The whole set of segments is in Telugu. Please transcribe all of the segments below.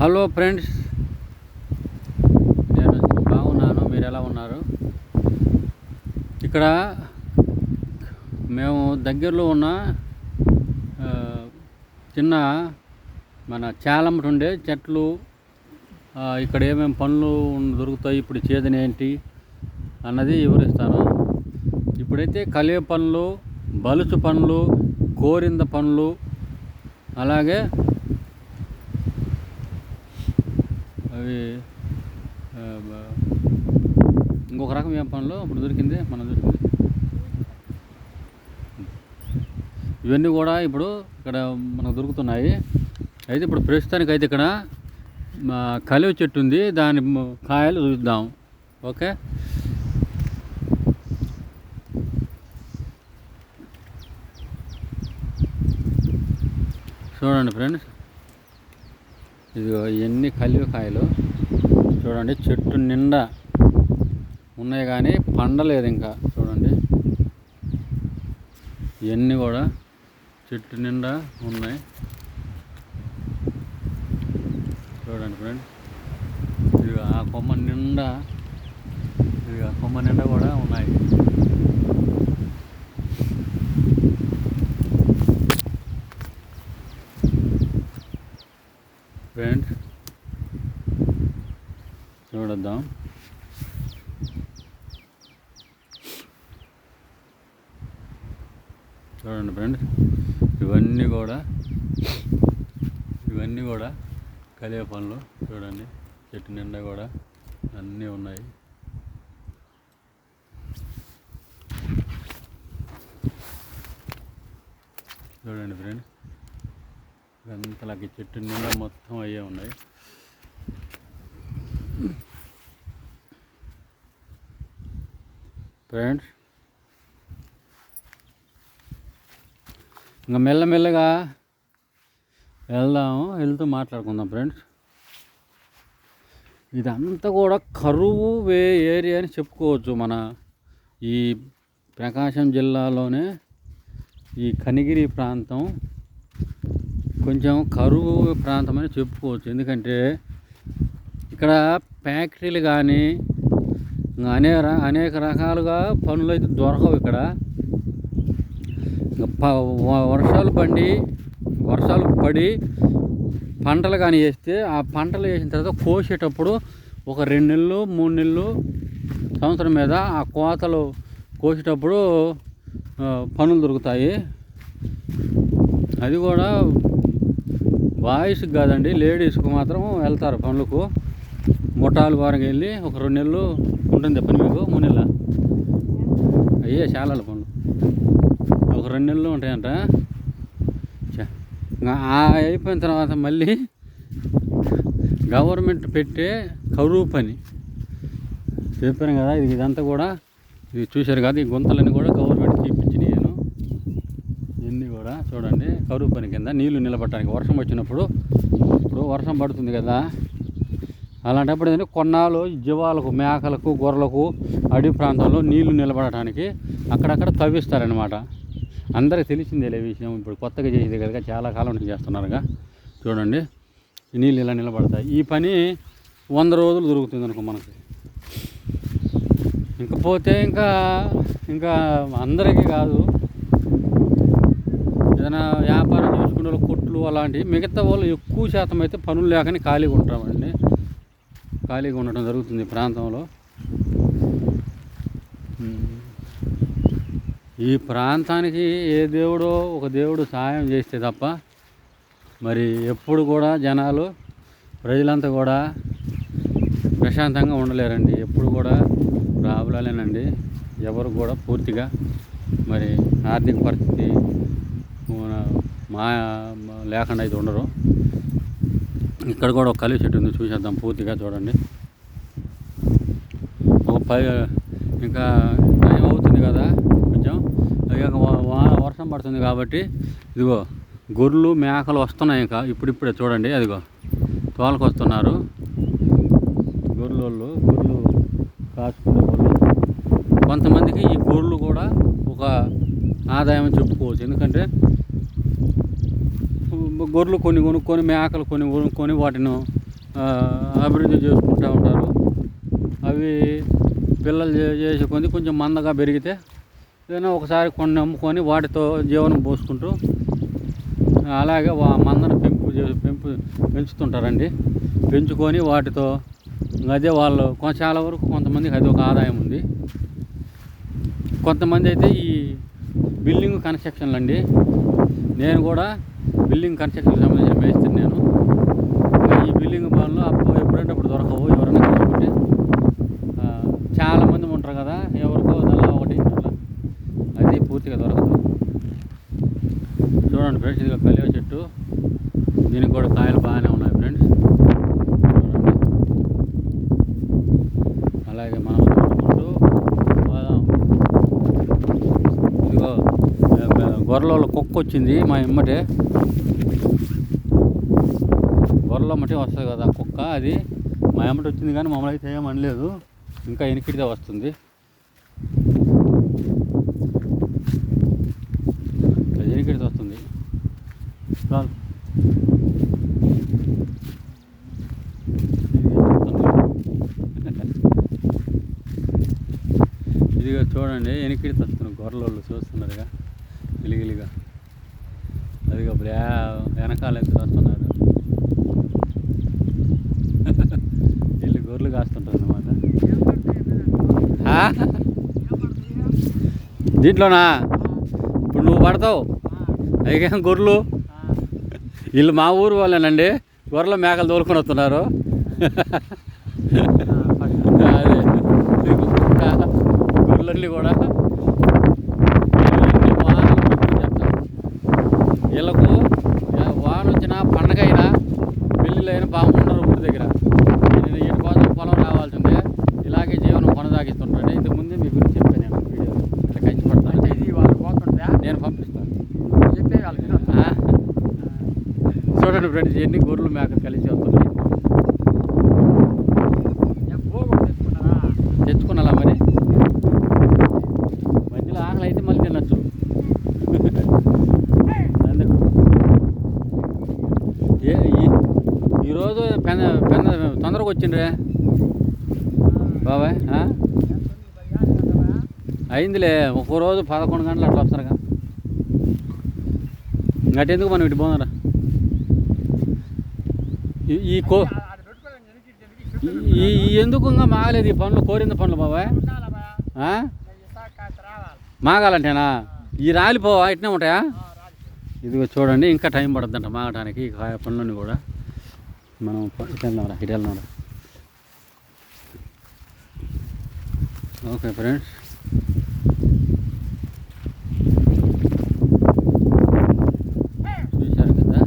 Hello friends. నేను బాగున్నాను. మీరు ఎలా ఉన్నారు? ఇక్కడ మేము దగ్గరలో ఉన్న చిన్న మన చాలమ్మటి ఉండే చెట్లు ఇక్కడ ఏమేమి పండ్లు దొరుకుతాయి ఇప్పుడు సీజన్ ఏంటి అన్నది వివరిస్తాను. ఇప్పుడైతే కలియ పండ్లు బలుసు పండ్లు కోరింద పండ్లు అలాగే అవి ఇంకొక రకం ఏం పనులు? ఇప్పుడు దొరికింది మనం దొరికింది. ఇవన్నీ కూడా ఇప్పుడు ఇక్కడ మనకు దొరుకుతున్నాయి. అయితే ఇప్పుడు ప్రస్తుతానికి అయితే ఇక్కడ మా కలివ చెట్టు ఉంది. దాని కాయలు చూద్దాం. ఓకే? చూడండి ఫ్రెండ్స్. ఇదిగో ఇవన్నీ కలివ కాయలు చూడండి చెట్టు నిండా ఉన్నాయి కానీ పండలేదు ఇంకా. చూడండి. ఇవన్నీ కూడా చెట్టు నిండా ఉన్నాయి. చూడండి ఫ్రెండ్. ఇది ఆ కొమ్మ నిండా ఇది ఆ కొమ్మ నిండా కూడా ఉన్నాయి ఫ్రెండ్స్ చూడొద్దాం చూడండి ఫ్రెండ్ ఇవన్నీ కూడా ఇవన్నీ కూడా కలియ పనులు చూడండి చెట్టు నిండా కూడా అన్నీ ఉన్నాయి. చూడండి ఫ్రెండ్ ఇదంతలాగే చెట్టు నిండా మొత్తం అయ్యే ఉన్నాయి. ఫ్రెండ్స్ ఇంకా మెల్లమెల్లగా వెళ్దాము వెళ్తూ మాట్లాడుకుందాం ఫ్రెండ్స్. ఇదంతా కూడా కరువు వే ఏరియా అని చెప్పుకోవచ్చు మన ఈ ప్రకాశం జిల్లాలోనే ఈ కనిగిరి ప్రాంతం కొంచెం కరువు ప్రాంతం అని చెప్పుకోవచ్చు. ఎందుకంటే ఇక్కడ ఫ్యాక్టరీలు కానీ ఇంకా అనేక అనేక రకాలుగా పనులు అయితే దొరకవు ఇక్కడ. వర్షాలు పండి వర్షాలు పడి పంటలు కానీ వేస్తే ఆ పంటలు వేసిన తర్వాత కోసేటప్పుడు ఒక రెండు నెలలు మూడు నెలలు సంవత్సరం మీద ఆ కోతలు కోసేటప్పుడు పనులు దొరుకుతాయి. అది కూడా బాయ్స్కి కాదండి లేడీస్కి మాత్రం వెళ్తారు పనులకు. ముఠాలు వారికి వెళ్ళి ఒక రెండు నెలలు ఉంటుంది పని మీకు మూడు నెలల? అయ్యే చాలా పనులు. ఒక రెండు నెలలు ఉంటాయంట. చ- ఇంకా అయిపోయిన తర్వాత మళ్ళీ గవర్నమెంట్ పెట్టే కరువు పని. చెప్పాను కదా ఇది ఇదంతా కూడా ఇది చూశారు కదా ఈ గుంతలన్నీ కూడా గవర్నమెంట్ తీపిచ్చినాయి నేను. ఇవన్నీ కూడా చూడండి కరువు పని కింద నీళ్ళు నిలబట్టడానికి వర్షం వచ్చినప్పుడు ఇప్పుడు వర్షం పడుతుంది కదా. అలాంటప్పుడు ఏంటంటే కొన్నాళ్ళు జీవాలకు మేకలకు గొర్రెలకు అడవి ప్రాంతంలో నీళ్ళు నిలబడటానికి అక్కడక్కడ తవ్విస్తారనమాట అందరికి తెలిసిందేలే విషయం. ఇప్పుడు కొత్తగా చేసేది కదా చాలా కాలం నుంచి చేస్తున్నారుగా. చూడండి నీళ్ళు ఇలా నిలబడతాయి. ఈ పని వంద రోజులు దొరుకుతుంది అనుకో మనకి. ఇంకపోతే ఇంకా ఇంకా అందరికీ కాదు. ఏదైనా వ్యాపారం చేసుకునే వాళ్ళు కొట్లు అలాంటివి మిగతా వాళ్ళు ఎక్కువ శాతం అయితే పనులు లేకనే ఖాళీగా ఉంటామండి. ఖాళీగా ఉండటం జరుగుతుంది ఈ ప్రాంతంలో. ఈ ప్రాంతానికి ఏ దేవుడో ఒక దేవుడు సహాయం చేస్తే తప్ప మరి ఎప్పుడు కూడా జనాలు ప్రజలంతా కూడా ప్రశాంతంగా ఉండలేరండి. ఎప్పుడు కూడా ప్రాబ్లాలేనండి ఎవరు కూడా పూర్తిగా మరి ఆర్థిక పరిస్థితి మా లేకుండా అయితే ఉండరు. ఇక్కడ కూడా ఒక కలిసి చెట్టు ఉంది చూసేద్దాం పూర్తిగా చూడండి. ఒక పై ఇంకా టైం అవుతుంది కదా కొంచెం ఇక వర్షం పడుతుంది కాబట్టి ఇదిగో గొర్రెలు మేకలు వస్తున్నాయి ఇంకా ఇప్పుడిప్పుడే చూడండి. అదిగో తోలకు వస్తున్నారు. గొర్రెలు వాళ్ళు గొర్రెలు కాసుకునే వాళ్ళు. కొంతమందికి ఈ గొర్రెలు కూడా ఒక ఆదాయం అని చెప్పుకోవచ్చు. ఎందుకంటే గొర్రెలు కొన్ని కొనుక్కొని మేకలు కొన్ని కొనుక్కొని వాటిని అభివృద్ధి చేసుకుంటూ ఉంటారు. అవి పిల్లలు చేసుకొని కొంచెం మందగా పెరిగితే ఏదైనా ఒకసారి కొన్ని అమ్ముకొని వాటితో జీవనం పోసుకుంటూ అలాగే వా మందను పెంపు చే- పెంపు పెంచుతుంటారండి. పెంచుకొని వాటితో అదే వాళ్ళు చాలా వరకు కొంతమందికి అది ఒక ఆదాయం ఉంది. కొంతమంది అయితే ఈ బిల్డింగ్ కన్స్ట్రక్షన్లు అండి నేను కూడా బిల్డింగ్ కన్స్ట్రక్షన్కి సంబంధించిన మేస్త్రి నేను. ఈ బిల్డింగ్ బాల్లో అప్పుడు ఎప్పుడంటే అప్పుడు దొరకవు ఎవరైనా కష్టపడి ఆ, చాలా మంది ఉంటారు కదా ఎవరికో అలా ఒకటి అట్లా అది పూర్తిగా దొరకదు. చూడండి ఫ్రెండ్స్ ఇది కలివ చెట్టు. దీనికి కూడా కాయలు బాగానే ఉన్నాయి ఫ్రెండ్స్. అలాగే మనం చూసుకుంటూ పోదాం. ఇదిగో గొర్రెల కుక్క వచ్చింది మా ఇమ్మటే. గొర్రెల వస్తుంది కదా కుక్క అది. మా ఎమ్మటి వచ్చింది కానీ మమ్మల్ని అయితే ఏమనలేదు ఇంకా ఎనికిడితే వస్తుంది. అది ఎనికిడితే వస్తుంది. చాలు. ఇదిగో చూడండి ఎనికిడితే వస్తుంది గొర్రెలు చూస్తున్నారుగా. గిలిగిలిగా. అదిగో యా- వెనకాల ఎత్తుకు వస్తున్నారు. వెళ్ళి గొర్రెలు కాస్తుంటారు అనమాట దీంట్లోనా? ఇప్పుడు నువ్వు పడతావు. అయికేం గొర్రెలు. వీళ్ళు మా ఊరు వాళ్ళేనండి. గొర్రెలు మేకలు తోలుకొని వస్తున్నారు. అదే. గొర్రెలన్నీ కూడా చూడండి ఫ్రెండ్స్ ఎన్ని గొర్రెలు మేకలు కలిసి వస్తున్నాయి? తెచ్చుకున్నాలా మరి? మధ్యలో ఆకలి అయితే మళ్ళీ తినచ్చు. ఈరోజు పెద్ద పెద్ద తొందరగా వచ్చిండ్రే? బాబాయ్ పది? అయిందిలే ఒక్కో రోజు పదకొండు గంటలు అట్లా వస్తారుగా ఇంకటెందుకు మనం ఇటు పోదారా ఈ- ఈ కో ఈ ఎందుకు ఇంకా మాగలేదు ఈ పనులు కోరింద పనులు బాబాయ్? మాగాలంటేనా? ఈ రాలిపోవా? ఇట్నే ఉంటాయా? ఇదిగో చూడండి ఇంకా టైం పడుతుందంట మాగటానికి ఈ కాయ పనులన్నీ కూడా. మనం ఇటు వెళ్దాంరా ఇటు వెళ్దాంరా ఓకే ఫ్రెండ్స్ చూశారు కదా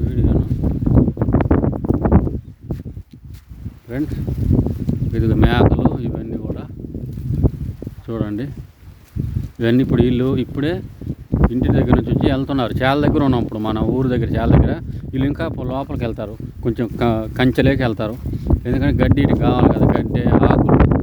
వీడియోను ఫ్రెండ్స్ ఇదిగో మేకలు ఇవన్నీ కూడా చూడండి. ఇవన్నీ ఇప్పుడు వీళ్ళు ఇప్పుడే ఇంటి దగ్గర నుంచి వచ్చి వెళ్తున్నారు. చాలా దగ్గర ఉన్నాం ఇప్పుడు మన ఊరు దగ్గర చాలా దగ్గర. వీళ్ళు ఇంకా లోపలికి వెళ్తారు. కొంచెం క- కంచెలేకి వెళ్తారు. ఎందుకంటే గడ్డి ఇటు కావాలి కదా. గడ్డి ఆకులు.